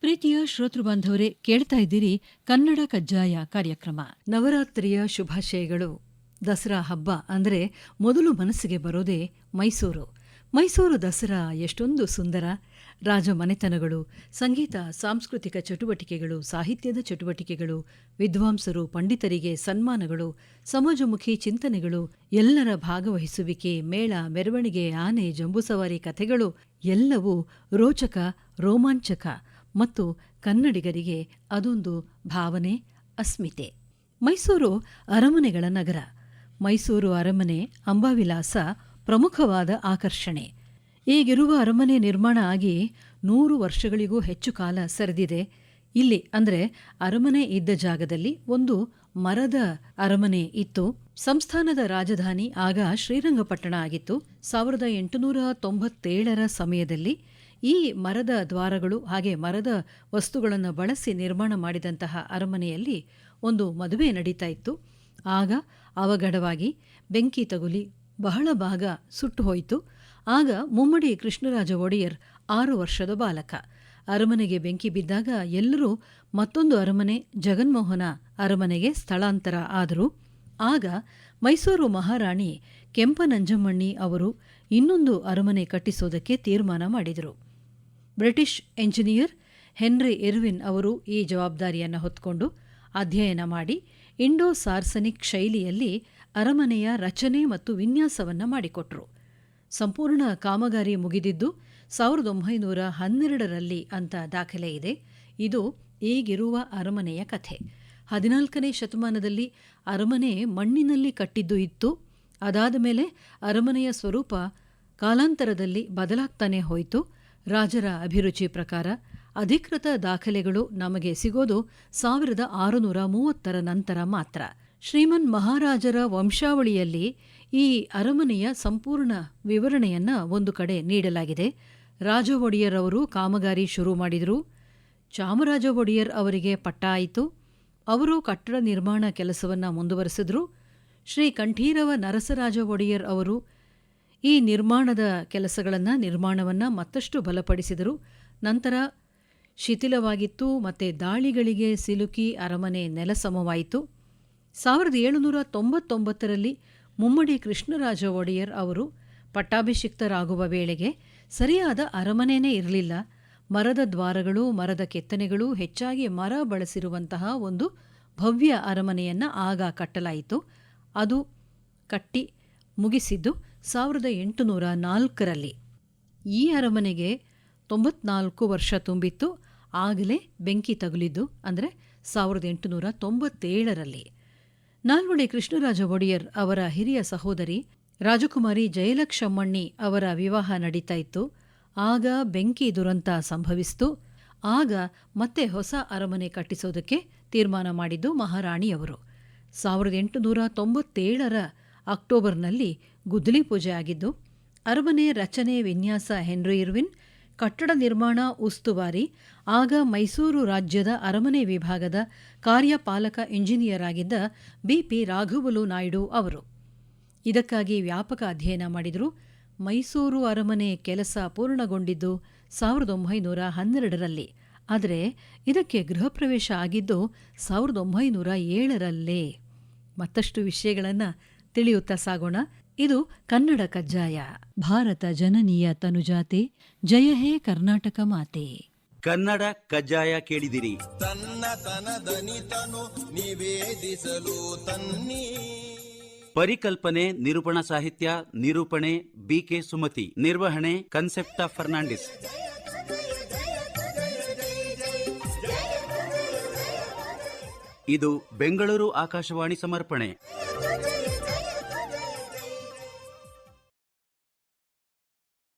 ಪ್ರೀತಿಯ ಶ್ರೋತೃ ಬಾಂಧವರೇ, ಕೇಳ್ತಾ ಇದ್ದೀರಿ ಕನ್ನಡ ಕಜ್ಜಾಯ ಕಾರ್ಯಕ್ರಮ. ನವರಾತ್ರಿಯ ಶುಭಾಶಯಗಳು. ದಸರಾ ಹಬ್ಬ ಅಂದರೆ ಮೊದಲು ಮನಸ್ಸಿಗೆ ಬರೋದೇ ಮೈಸೂರು. ಮೈಸೂರು ದಸರಾ ಎಷ್ಟೊಂದು ಸುಂದರ. ರಾಜಮನೆತನಗಳು ಸಂಗೀತ, ಸಾಂಸ್ಕೃತಿಕ ಚಟುವಟಿಕೆಗಳು, ಸಾಹಿತ್ಯದ ಚಟುವಟಿಕೆಗಳು, ವಿದ್ವಾಂಸರು, ಪಂಡಿತರಿಗೆ ಸನ್ಮಾನಗಳು, ಸಮಾಜಮುಖಿ ಚಿಂತನೆಗಳು, ಎಲ್ಲರ ಭಾಗವಹಿಸುವಿಕೆ, ಮೇಳ, ಮೆರವಣಿಗೆ, ಆನೆ, ಜಂಬೂಸವಾರಿ ಕಥೆಗಳು, ಎಲ್ಲವೂ ರೋಚಕ, ರೋಮಾಂಚಕ. ಮತ್ತು ಕನ್ನಡಿಗರಿಗೆ ಅದೊಂದು ಭಾವನೆ, ಅಸ್ಮಿತೆ. ಮೈಸೂರು ಅರಮನೆಗಳ ನಗರ. ಮೈಸೂರು ಅರಮನೆ ಅಂಬಾವಿಲಾಸ ಪ್ರಮುಖವಾದ ಆಕರ್ಷಣೆ. ಈಗಿರುವ ಅರಮನೆ ನಿರ್ಮಾಣ ಆಗಿ ನೂರು ವರ್ಷಗಳಿಗೂ ಹೆಚ್ಚು ಕಾಲ ಸರಿದಿದೆ. ಇಲ್ಲಿ ಅಂದರೆ ಅರಮನೆ ಇದ್ದ ಜಾಗದಲ್ಲಿ ಒಂದು ಮರದ ಅರಮನೆ ಇತ್ತು. ಸಂಸ್ಥಾನದ ರಾಜಧಾನಿ ಆಗ ಶ್ರೀರಂಗಪಟ್ಟಣ ಆಗಿತ್ತು. ಸಾವಿರದ ಎಂಟುನೂರ ತೊಂಬತ್ತೇಳರ ಸಮಯದಲ್ಲಿ ಈ ಮರದ ದ್ವಾರಗಳು ಹಾಗೆ ಮರದ ವಸ್ತುಗಳನ್ನು ಬಳಸಿ ನಿರ್ಮಾಣ ಮಾಡಿದಂತಹ ಅರಮನೆಯಲ್ಲಿ ಒಂದು ಮದುವೆ ನಡೀತಾ ಇತ್ತು. ಆಗ ಅವಘಡವಾಗಿ ಬೆಂಕಿ ತಗುಲಿ ಬಹಳ ಭಾಗ ಸುಟ್ಟು ಹೋಯಿತು. ಆಗ ಮುಮ್ಮಡಿ ಕೃಷ್ಣರಾಜ ಒಡೆಯರ್ ಆರು ವರ್ಷದ ಬಾಲಕ. ಅರಮನೆಗೆ ಬೆಂಕಿ ಬಿದ್ದಾಗ ಎಲ್ಲರೂ ಮತ್ತೊಂದು ಅರಮನೆ, ಜಗನ್ಮೋಹನ ಅರಮನೆಗೆ ಸ್ಥಳಾಂತರ ಆದರು. ಆಗ ಮೈಸೂರು ಮಹಾರಾಣಿ ಕೆಂಪನಂಜಮ್ಮಣ್ಣಿ ಅವರು ಇನ್ನೊಂದು ಅರಮನೆ ಕಟ್ಟಿಸೋದಕ್ಕೆ ತೀರ್ಮಾನ ಮಾಡಿದರು. ಬ್ರಿಟಿಷ್ ಎಂಜಿನಿಯರ್ ಹೆನ್ರಿ ಎರ್ವಿನ್ ಅವರು ಈ ಜವಾಬ್ದಾರಿಯನ್ನು ಹೊತ್ಕೊಂಡು ಅಧ್ಯಯನ ಮಾಡಿ ಇಂಡೋ ಸಾರ್ಸನಿಕ್ ಶೈಲಿಯಲ್ಲಿ ಅರಮನೆಯ ರಚನೆ ಮತ್ತು ವಿನ್ಯಾಸವನ್ನು ಮಾಡಿಕೊಟ್ರು. ಸಂಪೂರ್ಣ ಕಾಮಗಾರಿ ಮುಗಿದಿದ್ದು ಸಾವಿರದ ಒಂಬೈನೂರ ಹನ್ನೆರಡರಲ್ಲಿ ಅಂತ ದಾಖಲೆ ಇದೆ. ಇದು ಈಗಿರುವ ಅರಮನೆಯ ಕಥೆ. ಹದಿನಾಲ್ಕನೇ ಶತಮಾನದಲ್ಲಿ ಅರಮನೆ ಮಣ್ಣಿನಲ್ಲಿ ಕಟ್ಟಿದ್ದು ಇತ್ತು. ಅದಾದ ಮೇಲೆ ಅರಮನೆಯ ಸ್ವರೂಪ ಕಾಲಾಂತರದಲ್ಲಿ ಬದಲಾಗ್ತಾನೆ ಹೋಯಿತು. ರಾಜರ ಅಭಿರುಚಿ ಪ್ರಕಾರ ಅಧಿಕೃತ ದಾಖಲೆಗಳು ನಮಗೆ ಸಿಗೋದು ಸಾವಿರದ ಆರುನೂರ ಮೂವತ್ತರ ನಂತರ ಮಾತ್ರ. ಶ್ರೀಮನ್ ಮಹಾರಾಜರ ವಂಶಾವಳಿಯಲ್ಲಿ ಈ ಅರಮನೆಯ ಸಂಪೂರ್ಣ ವಿವರಣೆಯನ್ನ ಒಂದು ಕಡೆ ನೀಡಲಾಗಿದೆ. ರಾಜ ಒಡೆಯರ್ ಅವರು ಕಾಮಗಾರಿ ಶುರು ಮಾಡಿದರು. ಚಾಮರಾಜ ಒಡೆಯರ್ ಅವರಿಗೆ ಪಟ್ಟ ಆಯಿತು. ಅವರು ಕಟ್ಟಡ ನಿರ್ಮಾಣ ಕೆಲಸವನ್ನ ಮುಂದುವರೆಸಿದ್ರು. ಶ್ರೀ ಕಂಠೀರವ ನರಸರಾಜ ಒಡೆಯರ್ ಅವರು ಈ ನಿರ್ಮಾಣದ ಕೆಲಸಗಳನ್ನು, ನಿರ್ಮಾಣವನ್ನು ಮತ್ತಷ್ಟು ಬಲಪಡಿಸಿದರು. ನಂತರ ಶಿಥಿಲವಾಗಿತ್ತು, ಮತ್ತು ದಾಳಿಗಳಿಗೆ ಸಿಲುಕಿ ಅರಮನೆ ನೆಲಸಮವಾಯಿತು ಸಾವಿರದ ಏಳುನೂರ ತೊಂಬತ್ತೊಂಬತ್ತರಲ್ಲಿ ಮುಮ್ಮಡಿ ಕೃಷ್ಣರಾಜ ಒಡೆಯರ್ ಅವರು ಪಟ್ಟಾಭಿಷಿಕ್ತರಾಗುವ ವೇಳೆಗೆ ಸರಿಯಾದ ಅರಮನೆಯೇ ಇರಲಿಲ್ಲ. ಮರದ ದ್ವಾರಗಳು, ಮರದ ಕೆತ್ತನೆಗಳು ಹೆಚ್ಚಾಗಿ ಮರ ಬಳಸಿರುವಂತಹ ಒಂದು ಭವ್ಯ ಅರಮನೆಯನ್ನು ಆಗ ಕಟ್ಟಲಾಯಿತು. ಅದು ಕಟ್ಟಿ ಮುಗಿಸಿದ್ದು ಸಾವಿರದ ಎಂಟುನೂರ ನಾಲ್ಕರಲ್ಲಿ ಈ ಅರಮನೆಗೆ ತೊಂಬತ್ನಾಲ್ಕು ವರ್ಷ ತುಂಬಿತ್ತು. ಆಗಲೇ ಬೆಂಕಿ ತಗುಲಿದ್ದು, ಅಂದರೆ ಸಾವಿರದ ಎಂಟುನೂರ ತೊಂಬತ್ತೇಳರಲ್ಲಿ. ನಾಲ್ವಡಿ ಕೃಷ್ಣರಾಜ ಒಡೆಯರ್ ಅವರ ಹಿರಿಯ ಸಹೋದರಿ ರಾಜಕುಮಾರಿ ಜಯಲಕ್ಷಮ್ಮಣ್ಣಿ ಅವರ ವಿವಾಹ ನಡೀತಾ ಇತ್ತು. ಆಗ ಬೆಂಕಿ ದುರಂತ ಸಂಭವಿಸಿತು. ಆಗ ಮತ್ತೆ ಹೊಸ ಅರಮನೆ ಕಟ್ಟಿಸೋದಕ್ಕೆ ತೀರ್ಮಾನ ಮಾಡಿದ್ದು ಮಹಾರಾಣಿಯವರು. ಸಾವಿರದ ಎಂಟುನೂರ ತೊಂಬತ್ತೇಳರ ಅಕ್ಟೋಬರ್ನಲ್ಲಿ ಗುದ್ದಲಿ ಪೂಜೆ ಆಗಿದ್ದು, ಅರಮನೆ ರಚನೆ ವಿನ್ಯಾಸ ಹೆನ್ರಿ ಇರ್ವಿನ್, ಕಟ್ಟಡ ನಿರ್ಮಾಣ ಉಸ್ತುವಾರಿ, ಆಗ ಮೈಸೂರು ರಾಜ್ಯದ ಅರಮನೆ ವಿಭಾಗದ ಕಾರ್ಯಪಾಲಕ ಇಂಜಿನಿಯರ್ ಆಗಿದ್ದ ಬಿಪಿ ರಾಘವಲು ನಾಯ್ಡು ಅವರು. ಇದಕ್ಕಾಗಿ ವ್ಯಾಪಕ ಅಧ್ಯಯನ ಮಾಡಿದರು. ಮೈಸೂರು ಅರಮನೆ ಕೆಲಸ ಪೂರ್ಣಗೊಂಡಿದ್ದು ಸಾವಿರದ ಒಂಬೈನೂರ ಹನ್ನೆರಡರಲ್ಲಿ. ಆದರೆ ಇದಕ್ಕೆ ಗೃಹ ಪ್ರವೇಶ ಆಗಿದ್ದು ಸಾವಿರದ ಒಂಬೈನೂರ ಏಳರಲ್ಲೇ. ಮತ್ತಷ್ಟು ವಿಷಯಗಳನ್ನು ತಿಳಿಯುತ್ತಾ ಸಾಗೋಣ. ಇದು ಕನ್ನಡ ಕಜ್ಜಾಯ. ಭಾರತ ಜನನೀಯ ತನುಜಾತೆ. ಜಯ ಹೇ ಕರ್ನಾಟಕ ಮಾತೆ. ಕನ್ನಡ ಕಜ್ಜಾಯ ಕೇಳಿದಿರಿ. ತನ್ನ ತನದನಿತನು ನಿವೇದಿಸಲು ತನ್ನಿ. ಪರಿಕಲ್ಪನೆ ನಿರೂಪಣಾ ಸಾಹಿತ್ಯ ನಿರೂಪಣೆ ಬಿಕೆ ಸುಮತಿ. ನಿರ್ವಹಣೆ ಕನ್ಸೆಪ್ಟ ಫರ್ನಾಂಡಿಸ್. ಇದು ಬೆಂಗಳೂರು ಆಕಾಶವಾಣಿ ಸಮರ್ಪಣೆ.